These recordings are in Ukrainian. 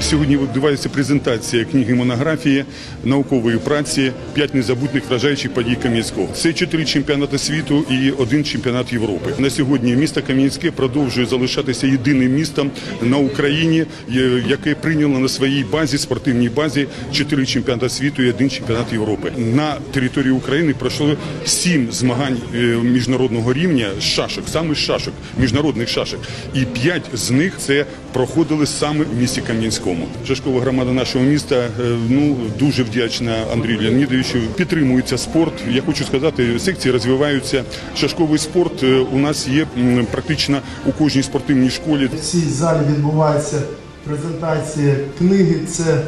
Сьогодні відбувається презентація книги монографії наукової праці п'ять незабутних вражаючих подій Кам'янського. Це чотири чемпіонати світу і один чемпіонат Європи. На сьогодні місто Кам'янське продовжує залишатися єдиним містом на Україні, яке прийняло на своїй базі, спортивній базі, чотири чемпіонати світу і один чемпіонат Європи. На території України пройшло сім змагань е, міжнародного рівня шашок, саме шашок, міжнародних шашок. І п'ять з них це проходили саме в місті Кам'янському. Шашкова громада нашого міста е, ну дуже вдячна Андрію Леонідовичу. Підтримується спорт. Я хочу сказати, секції розвиваються. Шашковий спорт е, у нас є практично у кожній спортивній школі. В цій залі відбувається презентація книги. Це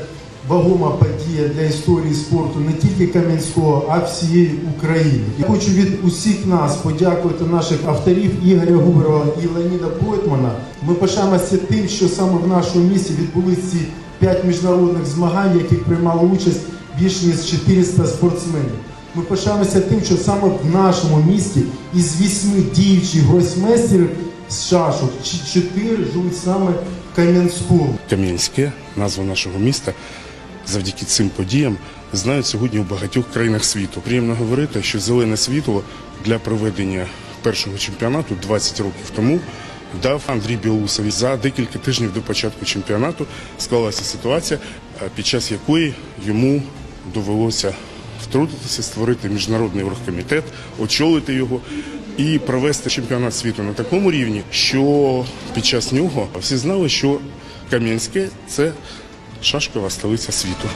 вагома подія для історії спорту не тільки Кам'янського, а всієї України. Я хочу від усіх нас подякувати наших авторів Ігоря Губерова і Леоніда Пройтмана. Ми пишаємося тим, що саме в нашому місті відбулись ці п'ять міжнародних змагань, в яких приймали участь більш ніж 400 спортсменів. Ми пишаємося тим, що саме в нашому місті із вісьми діючих гросмейстерів з шашок ч- чотири живуть саме в Кам'янському. Кам'янське, назва нашого міста, завдяки цим подіям знають сьогодні у багатьох країнах світу. Приємно говорити, що зелене світло для проведення першого чемпіонату 20 років тому дав Андрій Білусов. За декілька тижнів до початку чемпіонату склалася ситуація, під час якої йому довелося втрутитися, створити міжнародний оргкомітет, очолити його і провести чемпіонат світу на такому рівні, що під час нього всі знали, що Кам'янське це шашкова столиця світу.